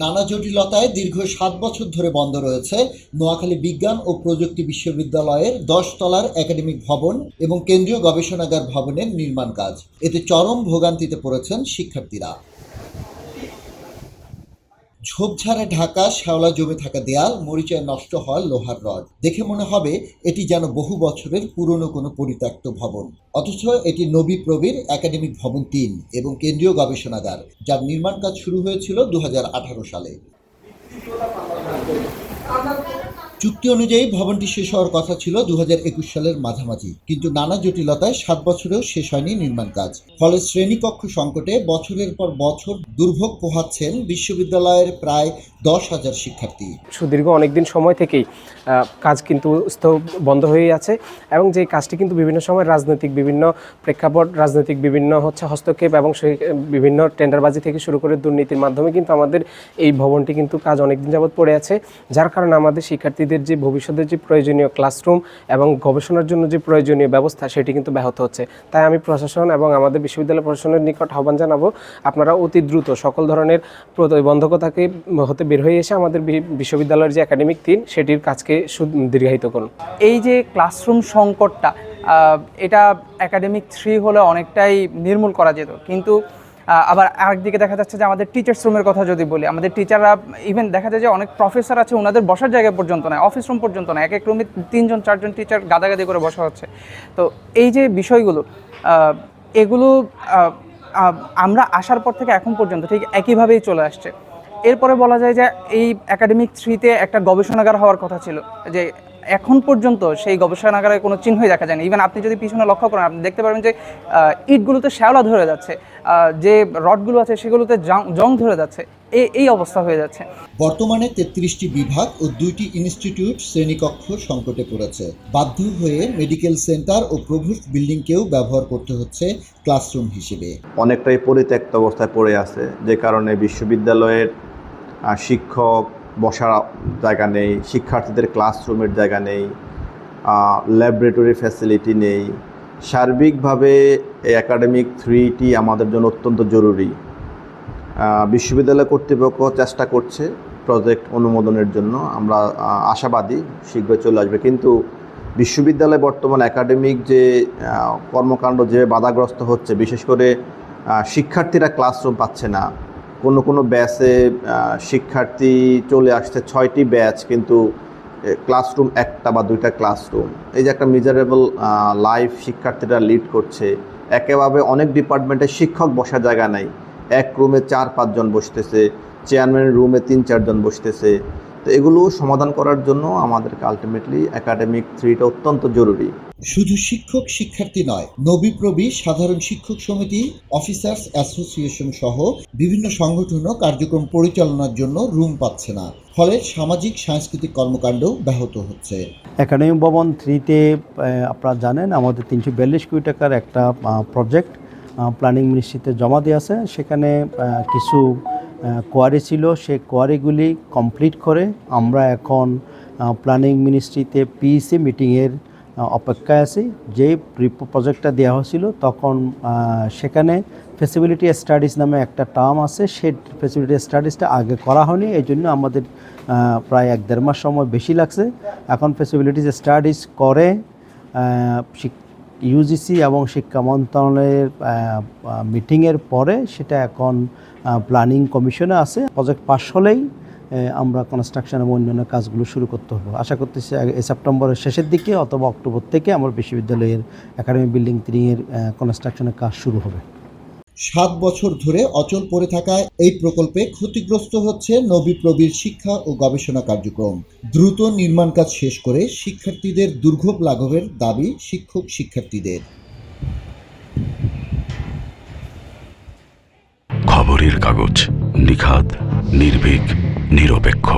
নানা জটিলতায় দীর্ঘ সাত বছর ধরে বন্ধ রয়েছে নোয়াখালী বিজ্ঞান ও প্রযুক্তি বিশ্ববিদ্যালয়ের দশ তলার একাডেমিক ভবন এবং কেন্দ্রীয় গবেষণাগার ভবনের নির্মাণ কাজ। এতে চরম ভোগান্তিতে পড়েছেন শিক্ষার্থীরা। ঝোপঝাড়ে ঢাকা, শ্যাওলা জমে থাকা দেয়াল, মরিচায় নষ্ট হওয়া লোহার রড। দেখে মনে হবে এটি যেন বহু বছরের পুরনো কোনো পরিত্যক্ত ভবন। অথচ এটি নবী প্রবীর একাডেমিক ভবন তিন এবং কেন্দ্রীয় গবেষণাগার, যার নির্মাণ কাজ শুরু হয়েছিল দু হাজার আঠারো সালে। চুক্তি অনুযায়ী ভবনটি শেষ হওয়ার কথা ছিল দু হাজার একুশ সালের মাঝামাঝি। কিন্তু নানা জটিলতায় সাত বছরেও শেষ হয়নি নির্মাণ কাজ। ফলে শ্রেণীকক্ষ সংকটে বছরের পর বছর দুর্ভোগ পোহাচ্ছেন বিশ্ববিদ্যালয়ের প্রায় দশ হাজার শিক্ষার্থী। সুদীর্ঘ অনেকদিন সময় থেকেই কাজ কিন্তু বন্ধ হয়ে আছে এবং যে কাজটি কিন্তু বিভিন্ন সময় রাজনৈতিক বিভিন্ন প্রেক্ষাপট, রাজনৈতিক বিভিন্ন হচ্ছে হস্তক্ষেপ এবং সেই বিভিন্ন টেন্ডারবাজি থেকে শুরু করে দুর্নীতির মাধ্যমে কিন্তু আমাদের এই ভবনটি কিন্তু কাজ অনেকদিন যাবৎ পড়ে আছে, যার কারণে আমাদের শিক্ষার্থীদের যে ভবিষ্যতের যে প্রয়োজনীয় ক্লাসরুম এবং গবেষণার জন্য যে প্রয়োজনীয় ব্যবস্থা, সেটি কিন্তু ব্যাহত হচ্ছে। তাই আমি প্রশাসন এবং আমাদের বিশ্ববিদ্যালয় প্রশাসনের নিকট আহ্বান জানাব, আপনারা অতি দ্রুত সকল ধরনের প্রতিবন্ধকতাকে হতে বের হয়ে এসে আমাদের বিশ্ববিদ্যালয়ের যে একাডেমিক তিন সেটির কাজকে দীর্ঘায়িত করুন। এই যে ক্লাসরুম সংকটটা এটা একাডেমিক থ্রি হলে অনেকটাই নির্মূল করা যেত। কিন্তু আবার আরেকদিকে দেখা যাচ্ছে যে আমাদের টিচার্স রুমের কথা যদি বলি, আমাদের টিচাররা ইভেন দেখা যায় যে অনেক প্রফেসর আছে ওনাদের বসার জায়গা পর্যন্ত নয় অফিস রুম পর্যন্ত নয়, এক এক রুমে তিনজন, চারজন টিচার গাদাগাদি করে বসা হচ্ছে। তো এই যে বিষয়গুলো এগুলো আমরা আসার পর থেকে এখন পর্যন্ত ঠিক একইভাবেই চলে আসছে। এরপরে বলা যায় যে এই একাডেমিক থ্রিতে একটা গবেষণাগার হওয়ার কথা ছিল, যে এখন পর্যন্ত সেই গবেষণাগারের কোনো চিহ্নই দেখা যায়নি। ইভেন আপনি যদি পিছনে লক্ষ্য করেন আপনি দেখতে পারবেন যে ইটগুলোতে শ্যাওলা ধরে যাচ্ছে যে রডগুলো আছে সেগুলোতে জং- জং ধরে যাচ্ছে এই এই অবস্থা হয়ে যাচ্ছে। বর্তমানে তেত্রিশটি বিভাগ ও দুইটি ইনস্টিটিউট শ্রেণীকক্ষ সংকটে পড়েছে। বাধ্য হয়ে মেডিকেল সেন্টার ও প্রভৃত বিল্ডিংকেও ব্যবহার করতে হচ্ছে ক্লাসরুম হিসেবে। অনেকটাই পরিত্যক্ত অবস্থায় পড়ে আছে যে কারণে বিশ্ববিদ্যালয়ের শিক্ষক বসার জায়গা নেই, শিক্ষার্থীদের ক্লাসরুমের জায়গা নেই ল্যাবরেটরি ফ্যাসিলিটি নেই। সার্বিকভাবে এই একাডেমিক থ্রিটি আমাদের জন্য অত্যন্ত জরুরি। বিশ্ববিদ্যালয় কর্তৃপক্ষ চেষ্টা করছে প্রজেক্ট অনুমোদনের জন্য। আমরা আশাবাদী শীঘ্রই চলে আসবে। কিন্তু বিশ্ববিদ্যালয় বর্তমান একাডেমিক যে কর্মকাণ্ড যে বাধাগ্রস্ত হচ্ছে, বিশেষ করে শিক্ষার্থীরা ক্লাসরুম পাচ্ছে না। কোনো কোনো ব্যাচে শিক্ষার্থী চলে আসছে ছয়টি ব্যাচ কিন্তু ক্লাসরুম একটা বা দুইটা ক্লাসরুম এই যে একটা মিজারেবল লাইফ শিক্ষার্থীরা লিড করছে একেভাবে অনেক ডিপার্টমেন্টে শিক্ষক বসার জায়গা নাই। এক রুমে চার, পাঁচজন বসতেছে চেয়ারম্যান রুমে তিন, চারজন বসতেছে। তো এগুলো সমাধান করার জন্য আমাদেরকে আলটিমেটলি একাডেমিক থ্রিটা অত্যন্ত জরুরি। শুধু শিক্ষক শিক্ষার্থী নয় নবীপ্রবী সাধারণ শিক্ষক সমিতি অফিসার্স অ্যাসোসিয়েশন সহ বিভিন্ন সংগঠনও কার্যক্রম পরিচালনার জন্য রুম পাচ্ছে না। ফলে সামাজিক সাংস্কৃতিক কর্মকাণ্ড ব্যাহত হচ্ছে। একাডেমি ভবন থ্রিতে আপনারা জানেন আমাদের তিনশো বিয়াল্লিশ কোটি টাকার একটা প্রজেক্ট প্ল্যানিং মিনিস্ট্রিতে জমা দিয়ে আছে। সেখানে কিছু কোয়ারি ছিল, সেই কোয়ারিগুলি কমপ্লিট করে আমরা এখন প্ল্যানিং মিনিস্ট্রিতে পিইসি মিটিংয়ের অপেক্ষায় আছি। যে প্রজেক্টটা দেওয়া হয়েছিল, তখন সেখানে ফেসিবিলিটি স্টাডিজ নামে একটা টার্ম আছে। সেই ফেসিবিলিটি স্টাডিজটা আগে করা হয়নি, এই জন্য আমাদের প্রায় এক দেড় মাস সময় বেশি লাগছে। এখন ফেসিবিলিটিস স্টাডিজ করে ইউজিসি এবং শিক্ষা মন্ত্রণালয়ের মিটিংয়ের পরে সেটা এখন প্ল্যানিং কমিশনে আছে। প্রজেক্ট পাস হলেই আমরা কনস্ট্রাকশন এবং অন্যান্য কাজগুলো শুরু করতে হবে। আশা করতেছি এই সেপ্টেম্বরের শেষের দিকে অথবা অক্টোবর থেকে আমার বিশ্ববিদ্যালয়ের একাডেমি বিল্ডিং ত্রিংয়ের কনস্ট্রাকশনের কাজ শুরু হবে। সাত বছর ধরে অচল পড়ে থাকায় এই প্রকল্পে ক্ষতিগ্রস্ত হচ্ছে নবীপ্রবীর শিক্ষা ও গবেষণা কার্যক্রম। দ্রুত নির্মাণ কাজ শেষ করে শিক্ষার্থীদের দুর্ভোগ লাঘবের দাবি শিক্ষক শিক্ষার্থীদের। খবরের কাগজ নিখাদ, নির্ভীক, নিরপেক্ষ।